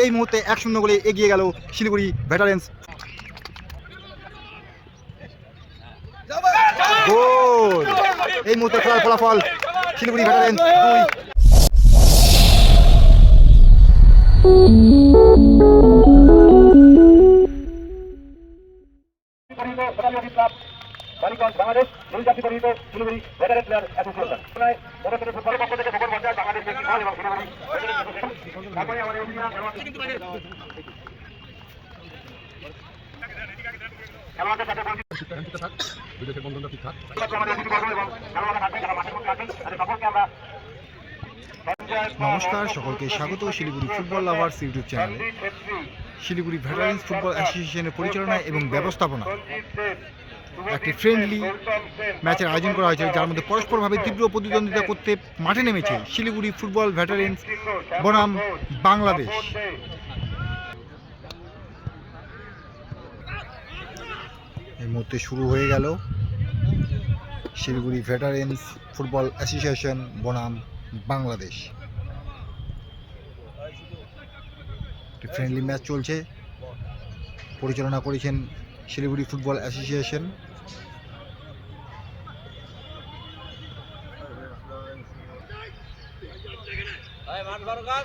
এই মুহূর্তে এক শূন্য গোলে এগিয়ে গেল শিলিগুড়ি ভেটারেন্স গোল! এই মুহূর্তে খেলার ফলাফল শিলিগুড়ি ভেটারেন্স বাংলাদেশ আমরা নমস্কার, সকলকে স্বাগত শিলিগুড়ি ফুটবল লাভার্স ইউটিউব চ্যানেলে শিলিগুড়ি ভেটারেন্স ফুটবল অ্যাসোসিয়েশনের পরিচালনা এবং ব্যবস্থাপনা একটি ফ্রেন্ডলি ম্যাচের আয়োজন করা হয়েছে, যার মধ্যে পরস্পরভাবে তীব্র প্রতিদ্বন্দ্বিতা করতে মাঠে নেমেছে শিলিগুড়ি ফুটবল ভেটারেন্স বনাম বাংলাদেশ। এই মুহূর্তে শুরু হয়ে গেল শিলিগুড়ি ভেটারেন্স ফুটবল অ্যাসোসিয়েশন বনাম বাংলাদেশ। ফ্রেন্ডলি ম্যাচ চলছে। পরিচালনা করেছেন শিলিগুড়ি ফুটবল অ্যাসোসিয়েশন বর্গার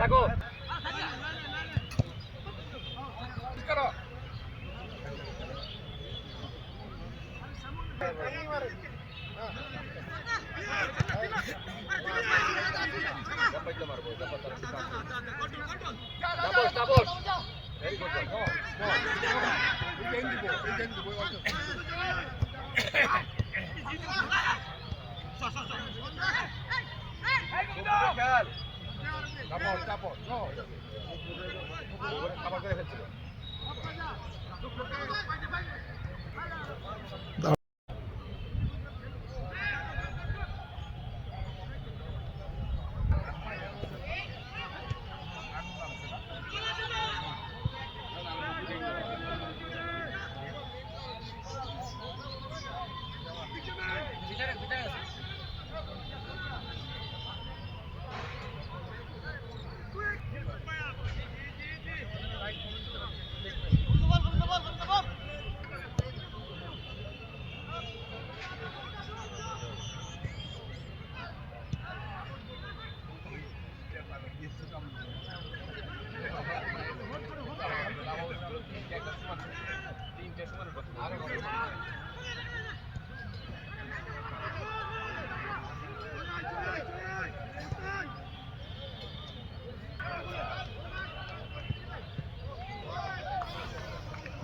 থাকো কাপড় কাপড় নো খাবার করে ফেলছিল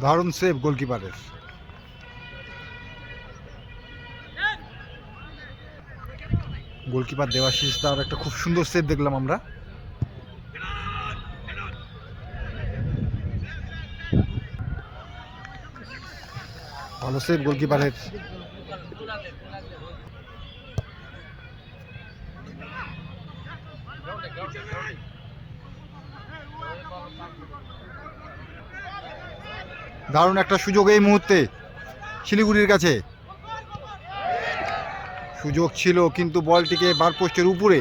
দারুণ সেভ গোলকিপারের গোলকিপার দেবাশিস তার একটা খুব সুন্দর সেভ দেখলাম আমরা। ভালো সেভ গোলকিপারের দারুণ একটা সুযোগ এই মুহূর্তে শিলিগুড়ির কাছে। সুযোগ ছিল কিন্তু বলটিকে বারপোস্টের উপরে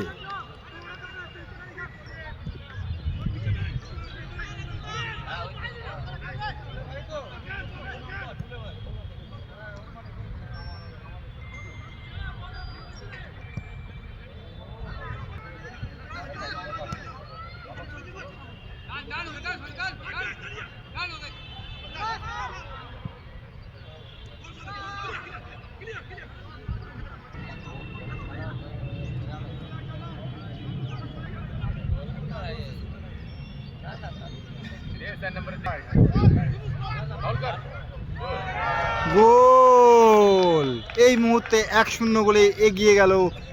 গোল! এই মুহূর্তে এক শূন্য গোলে এগিয়ে গেল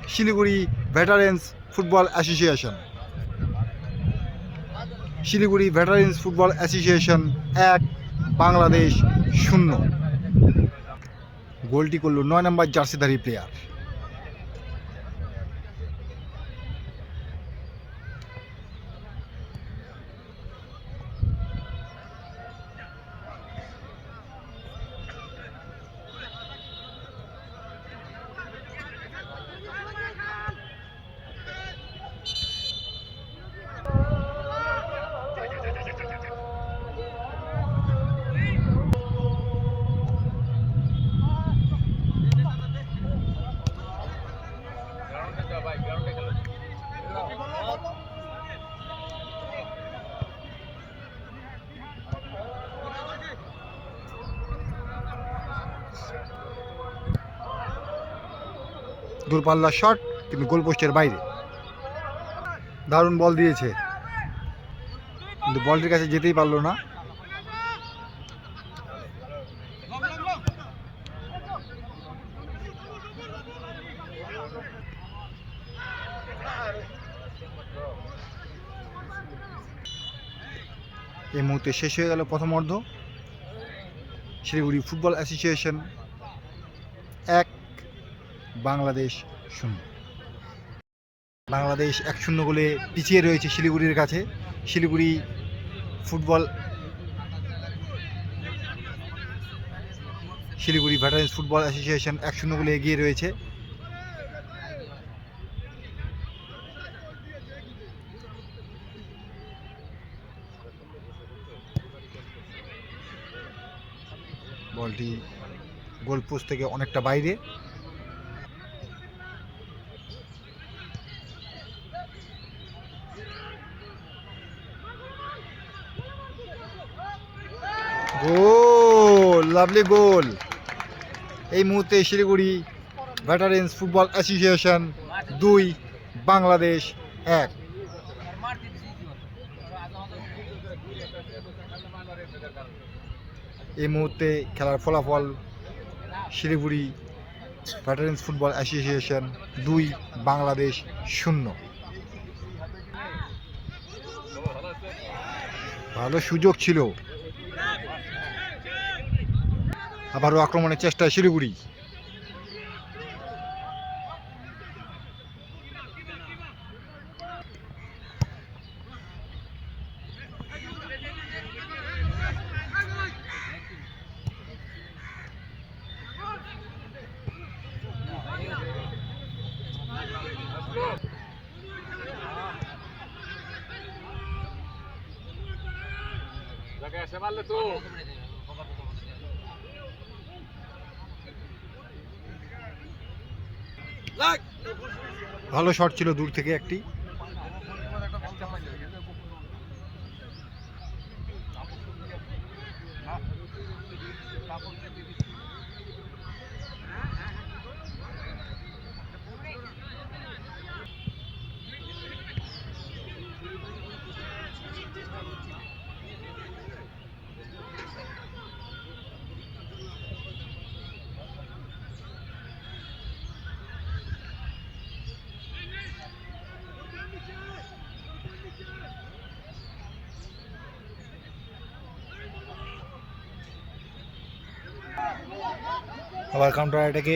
Siliguri veterans football association Siliguri veterans football association এক, বাংলাদেশ শূন্য। গোলটি করল নয় নম্বর জার্সিধারী প্লেয়ার দূরপাল্লার শট কিন্তু গোলপোস্টের বাইরে। দারুণ বল দিয়েছে। কিন্তু বলটির কাছে যেতেই পারল না। এই মুহূর্তে শেষ হয়ে গেল প্রথম অর্ধ। শিলিগুড়ি ফুটবল অ্যাসোসিয়েশন এক বাংলাদেশ শূন্য। বাংলাদেশ এক শূন্য গোলে পিছিয়ে রয়েছে শিলিগুড়ির কাছে। Siliguri football Siliguri veterans football association এক শূন্য গোলে এগিয়ে রয়েছে। বলটি গোল পোস্ট থেকে অনেকটা বাইরে গোল লাভলি গোল। এই মুহূর্তে শিলিগুড়ি ভেটারেন্স ফুটবল অ্যাসোসিয়েশন দুই, বাংলাদেশ এক। এই মুহূর্তে খেলার ফলাফল শিলিগুড়ি ভেটারেন্স ফুটবল অ্যাসোসিয়েশন দুই, বাংলাদেশ শূন্য। ভালো সুযোগ ছিল। আবারও আক্রমণের চেষ্টায় শিলিগুড়ি। জায়গায় মারলে তো। ভালো শট ছিল দূর থেকে একটি। আবার কাউন্টার অ্যাটাকে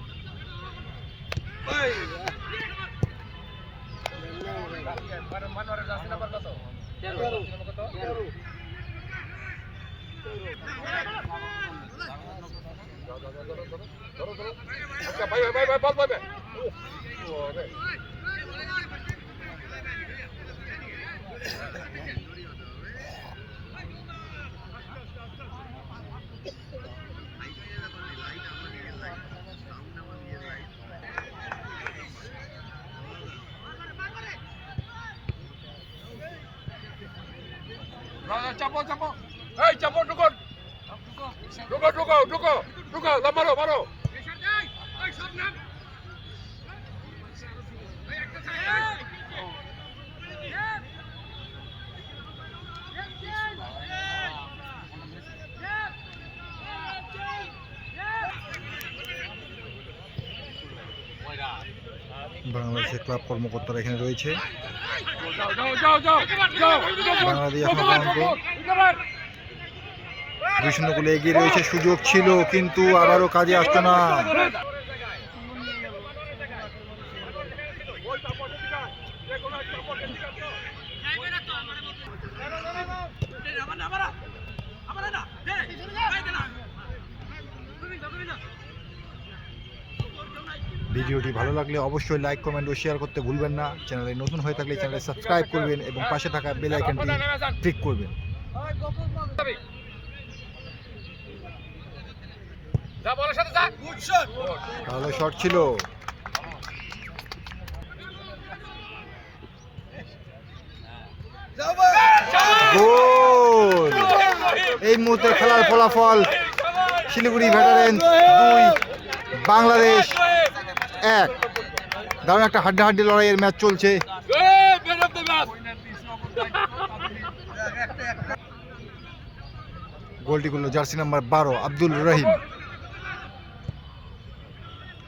আচ্ছা ভাই ভাই ভাই বল ভাই চাপো চাপো এই চাপো ঢুকো ঢুকো ঢুকো ঢুকো না মারো মারো বাংলাদেশের ক্লাব কর্মকর্তারা এখানে রয়েছে। যাও যাও যাও যাও যাও। বাংলাদেশ গোলে এগিয়ে রয়েছে, সুযোগ ছিল, কিন্তু আবারও কাজে আসতো না। ভিডিওটি ভালো লাগলে অবশ্যই লাইক, কমেন্ট ও শেয়ার করতে ভুলবেন না। চ্যানেলে নতুন হয়ে থাকলে চ্যানেলে সাবস্ক্রাইব করবেন এবং পাশে থাকা বেল আইকনটি ক্লিক করবেন। ভালো শট ছিল। এই মুহূর্তে খেলার ফলাফল শিলিগুড়ি ভেটারেন্স দুই, বাংলাদেশ এক। দারুণ একটা হাড্ডাহাড্ডি লড়াইয়ের ম্যাচ চলছে। গোলটি করল জার্সি নাম্বার বারো, আব্দুল রহিম।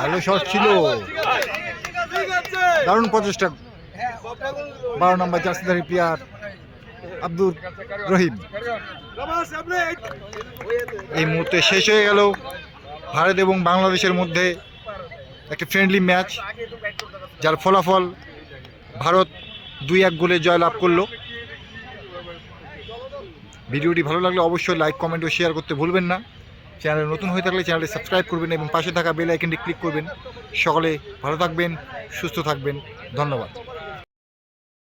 ভালো শট ছিল। দারুণ প্রচেষ্টা। বারো নম্বর জার্সিধারী প্লেয়ার আব্দুর রহিম। এই মুহূর্তে শেষ হয়ে গেল ভারত এবং বাংলাদেশের মধ্যে একটি ফ্রেন্ডলি ম্যাচ যার ফলাফল ভারত দুই এক গোলে জয়লাভ করল। ভিডিওটি ভালো লাগলে অবশ্যই লাইক কমেন্ট ও শেয়ার করতে ভুলবেন না। চ্যানেলে নতুন হয়ে থাকলে চ্যানেলটি সাবস্ক্রাইব করবেন এবং পাশে থাকা বেল আইকনটি ক্লিক করবেন। সকলে ভালো থাকবেন, সুস্থ থাকবেন। ধন্যবাদ।